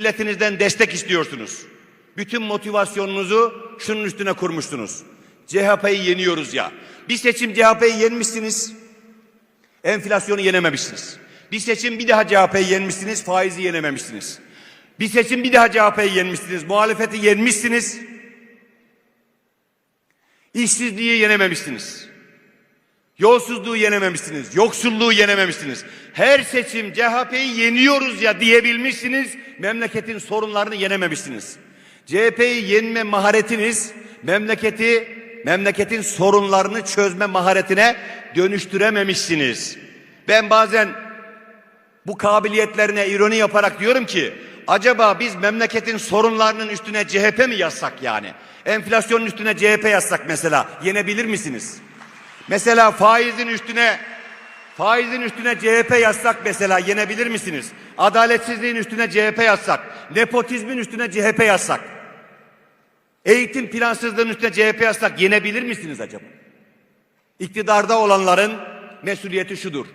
milletinizden destek istiyorsunuz. Bütün motivasyonunuzu şunun üstüne kurmuştunuz. CHP'yi yeniyoruz ya. Bir seçim CHP'yi yenmişsiniz. Enflasyonu yenememişsiniz. Bir seçim bir daha CHP'yi yenmişsiniz. Faizi yenememişsiniz. Bir seçim bir daha CHP'yi yenmişsiniz. Muhalefeti yenmişsiniz. İşsizliği yenememişsiniz. Yolsuzluğu yenememişsiniz. Yoksulluğu yenememişsiniz. Her seçim CHP'yi yeniyoruz ya diyebilmişsiniz. Memleketin sorunlarını yenememişsiniz. CHP'yi yenme maharetiniz memleketi memleketin sorunlarını çözme maharetine dönüştürememişsiniz. Ben bazen bu kabiliyetlerine ironi yaparak diyorum ki acaba biz memleketin sorunlarının üstüne CHP mi yazsak yani? Enflasyonun üstüne CHP yazsak mesela yenebilir misiniz? Mesela faizin üstüne faizin üstüne CHP yazsak mesela yenebilir misiniz? Adaletsizliğin üstüne CHP yazsak, nepotizmin üstüne CHP yazsak, eğitim plansızlığının üstüne CHP yazsak yenebilir misiniz acaba? İktidarda olanların mesuliyeti şudur.